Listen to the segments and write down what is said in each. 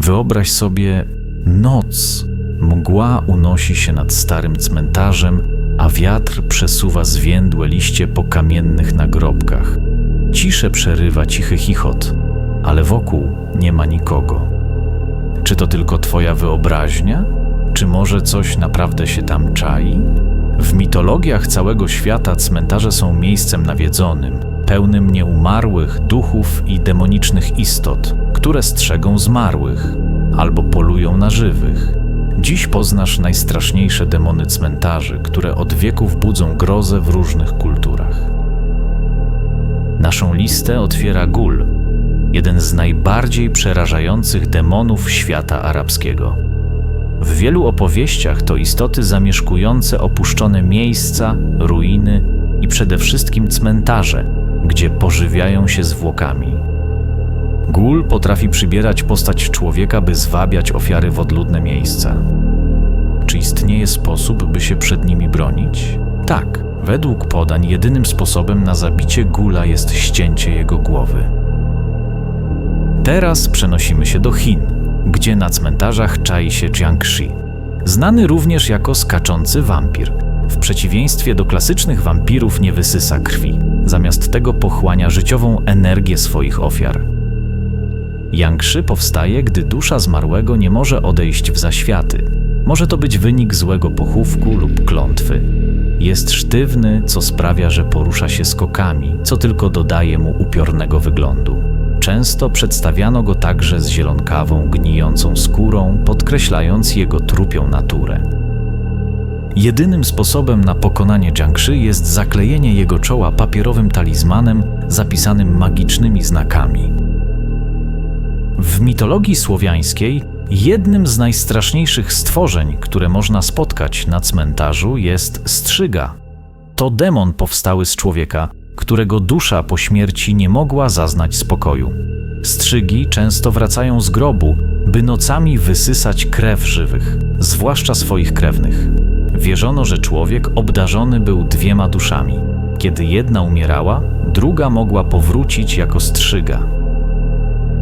Wyobraź sobie noc. Mgła unosi się nad starym cmentarzem, a wiatr przesuwa zwiędłe liście po kamiennych nagrobkach. Ciszę przerywa cichy chichot, ale wokół nie ma nikogo. Czy to tylko twoja wyobraźnia? Czy może coś naprawdę się tam czai? W mitologiach całego świata cmentarze są miejscem nawiedzonym, pełnym nieumarłych duchów i demonicznych istot, które strzegą zmarłych albo polują na żywych. Dziś poznasz najstraszniejsze demony cmentarzy, które od wieków budzą grozę w różnych kulturach. Naszą listę otwiera Gul, jeden z najbardziej przerażających demonów świata arabskiego. W wielu opowieściach to istoty zamieszkujące opuszczone miejsca, ruiny i przede wszystkim cmentarze, gdzie pożywiają się zwłokami. Gul potrafi przybierać postać człowieka, by zwabiać ofiary w odludne miejsca. Czy istnieje sposób, by się przed nimi bronić? Tak. Według podań jedynym sposobem na zabicie gula jest ścięcie jego głowy. Teraz przenosimy się do Chin, gdzie na cmentarzach czai się Jiangxi, znany również jako skaczący wampir. W przeciwieństwie do klasycznych wampirów nie wysysa krwi, zamiast tego pochłania życiową energię swoich ofiar. Jiangxi powstaje, gdy dusza zmarłego nie może odejść w zaświaty. Może to być wynik złego pochówku lub klątwy. Jest sztywny, co sprawia, że porusza się skokami, co tylko dodaje mu upiornego wyglądu. Często przedstawiano go także z zielonkawą, gnijącą skórą, podkreślając jego trupią naturę. Jedynym sposobem na pokonanie Jiangxi jest zaklejenie jego czoła papierowym talizmanem zapisanym magicznymi znakami. W mitologii słowiańskiej jednym z najstraszniejszych stworzeń, które można spotkać na cmentarzu, jest strzyga. To demon powstały z człowieka, którego dusza po śmierci nie mogła zaznać spokoju. Strzygi często wracają z grobu, by nocami wysysać krew żywych, zwłaszcza swoich krewnych. Wierzono, że człowiek obdarzony był dwiema duszami. Kiedy jedna umierała, druga mogła powrócić jako strzyga.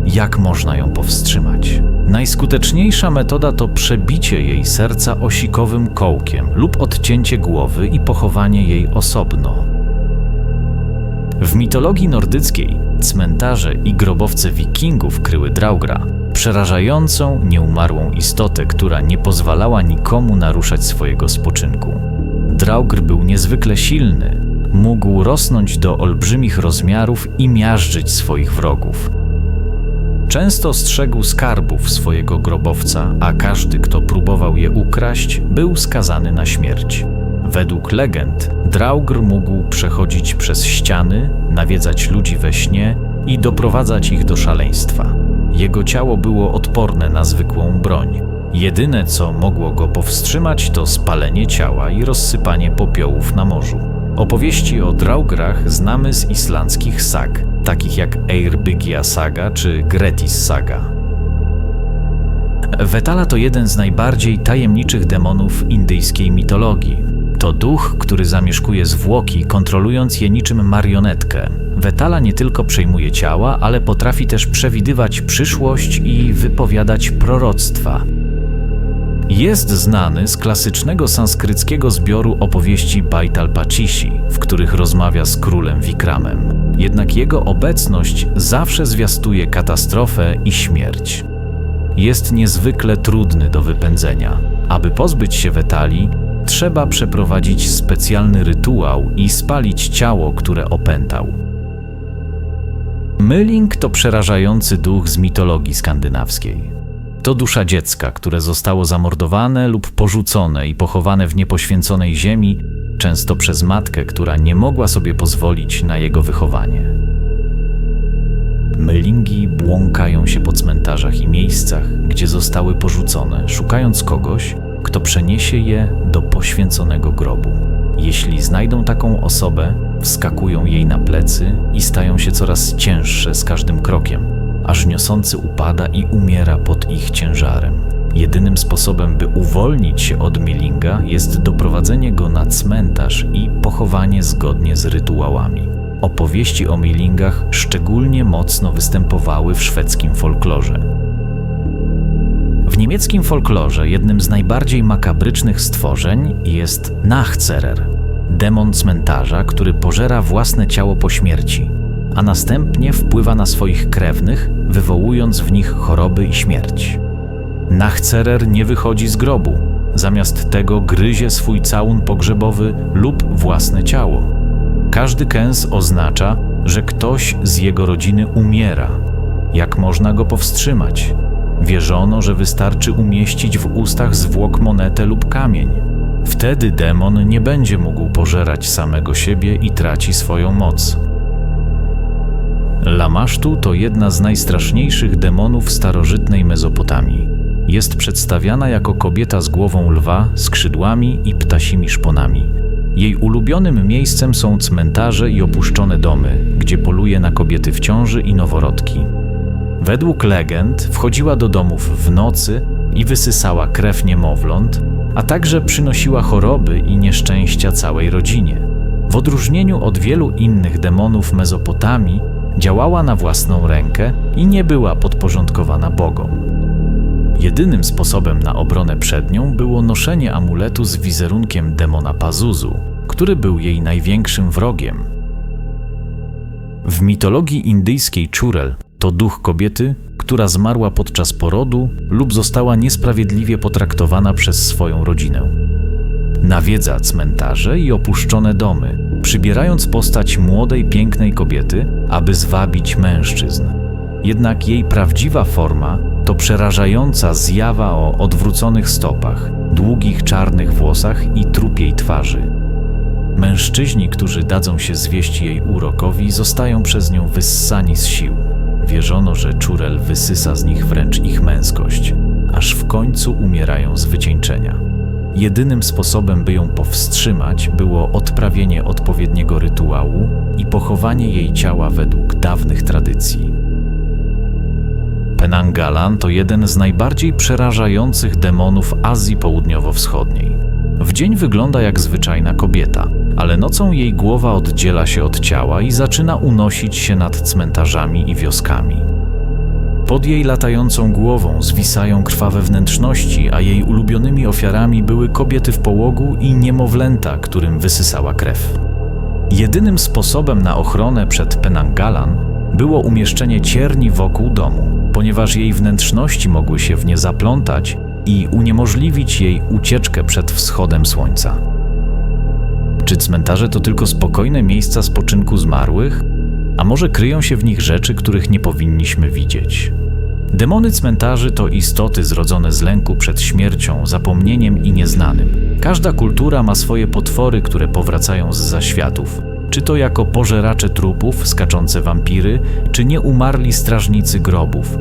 Jak można ją powstrzymać? Najskuteczniejsza metoda to przebicie jej serca osikowym kołkiem lub odcięcie głowy i pochowanie jej osobno. W mitologii nordyckiej cmentarze i grobowce wikingów kryły Draugra, przerażającą, nieumarłą istotę, która nie pozwalała nikomu naruszać swojego spoczynku. Draugr był niezwykle silny, mógł rosnąć do olbrzymich rozmiarów i miażdżyć swoich wrogów. Często strzegł skarbów swojego grobowca, a każdy, kto próbował je ukraść, był skazany na śmierć. Według legend, Draugr mógł przechodzić przez ściany, nawiedzać ludzi we śnie i doprowadzać ich do szaleństwa. Jego ciało było odporne na zwykłą broń. Jedyne, co mogło go powstrzymać, to spalenie ciała i rozsypanie popiołów na morzu. Opowieści o Draugrach znamy z islandzkich sag, takich jak Eyrbygia Saga czy Gretis Saga. Wetala to jeden z najbardziej tajemniczych demonów indyjskiej mitologii. To duch, który zamieszkuje zwłoki, kontrolując je niczym marionetkę. Wetala nie tylko przejmuje ciała, ale potrafi też przewidywać przyszłość i wypowiadać proroctwa. Jest znany z klasycznego sanskryckiego zbioru opowieści Baitalpacishi, w których rozmawia z królem Wikramem. Jednak jego obecność zawsze zwiastuje katastrofę i śmierć. Jest niezwykle trudny do wypędzenia. Aby pozbyć się Wetali, trzeba przeprowadzić specjalny rytuał i spalić ciało, które opętał. Myling to przerażający duch z mitologii skandynawskiej. To dusza dziecka, które zostało zamordowane lub porzucone i pochowane w niepoświęconej ziemi, często przez matkę, która nie mogła sobie pozwolić na jego wychowanie. Mylingi błąkają się po cmentarzach i miejscach, gdzie zostały porzucone, szukając kogoś, kto przeniesie je do poświęconego grobu. Jeśli znajdą taką osobę, wskakują jej na plecy i stają się coraz cięższe z każdym krokiem, aż niosący upada i umiera pod ich ciężarem. Jedynym sposobem, by uwolnić się od Milinga, jest doprowadzenie go na cmentarz i pochowanie zgodnie z rytuałami. Opowieści o Milingach szczególnie mocno występowały w szwedzkim folklorze. W niemieckim folklorze jednym z najbardziej makabrycznych stworzeń jest Nachcerer, demon cmentarza, który pożera własne ciało po śmierci, a następnie wpływa na swoich krewnych, wywołując w nich choroby i śmierć. Nachcerer nie wychodzi z grobu, zamiast tego gryzie swój całun pogrzebowy lub własne ciało. Każdy kęs oznacza, że ktoś z jego rodziny umiera. Jak można go powstrzymać? Wierzono, że wystarczy umieścić w ustach zwłok monetę lub kamień. Wtedy demon nie będzie mógł pożerać samego siebie i traci swoją moc. Lamasztu to jedna z najstraszniejszych demonów starożytnej Mezopotamii. Jest przedstawiana jako kobieta z głową lwa, skrzydłami i ptasimi szponami. Jej ulubionym miejscem są cmentarze i opuszczone domy, gdzie poluje na kobiety w ciąży i noworodki. Według legend wchodziła do domów w nocy i wysysała krew niemowląt, a także przynosiła choroby i nieszczęścia całej rodzinie. W odróżnieniu od wielu innych demonów Mezopotamii, działała na własną rękę i nie była podporządkowana bogom. Jedynym sposobem na obronę przed nią było noszenie amuletu z wizerunkiem demona Pazuzu, który był jej największym wrogiem. W mitologii indyjskiej Churel to duch kobiety, która zmarła podczas porodu lub została niesprawiedliwie potraktowana przez swoją rodzinę. Nawiedza cmentarze i opuszczone domy, przybierając postać młodej, pięknej kobiety, aby zwabić mężczyzn. Jednak jej prawdziwa forma to przerażająca zjawa o odwróconych stopach, długich czarnych włosach i trupiej twarzy. Mężczyźni, którzy dadzą się zwieść jej urokowi, zostają przez nią wyssani z sił. Wierzono, że Czurel wysysa z nich wręcz ich męskość, aż w końcu umierają z wycieńczenia. Jedynym sposobem, by ją powstrzymać, było odprawienie odpowiedniego rytuału i pochowanie jej ciała według dawnych tradycji. Penangalan to jeden z najbardziej przerażających demonów Azji Południowo-Wschodniej. W dzień wygląda jak zwyczajna kobieta, ale nocą jej głowa oddziela się od ciała i zaczyna unosić się nad cmentarzami i wioskami. Pod jej latającą głową zwisają krwawe wnętrzności, a jej ulubionymi ofiarami były kobiety w połogu i niemowlęta, którym wysysała krew. Jedynym sposobem na ochronę przed Penangalan było umieszczenie cierni wokół domu, ponieważ jej wnętrzności mogły się w nie zaplątać i uniemożliwić jej ucieczkę przed wschodem słońca. Czy cmentarze to tylko spokojne miejsca spoczynku zmarłych? A może kryją się w nich rzeczy, których nie powinniśmy widzieć? Demony cmentarzy to istoty zrodzone z lęku przed śmiercią, zapomnieniem i nieznanym. Każda kultura ma swoje potwory, które powracają z zaświatów. Czy to jako pożeracze trupów, skaczące wampiry, czy nieumarli strażnicy grobów.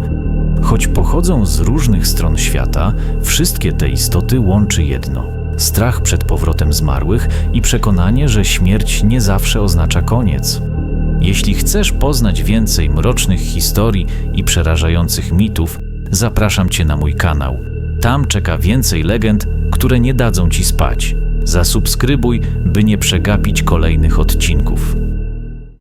Choć pochodzą z różnych stron świata, wszystkie te istoty łączy jedno: strach przed powrotem zmarłych i przekonanie, że śmierć nie zawsze oznacza koniec. Jeśli chcesz poznać więcej mrocznych historii i przerażających mitów, zapraszam Cię na mój kanał. Tam czeka więcej legend, które nie dadzą Ci spać. Zasubskrybuj, by nie przegapić kolejnych odcinków.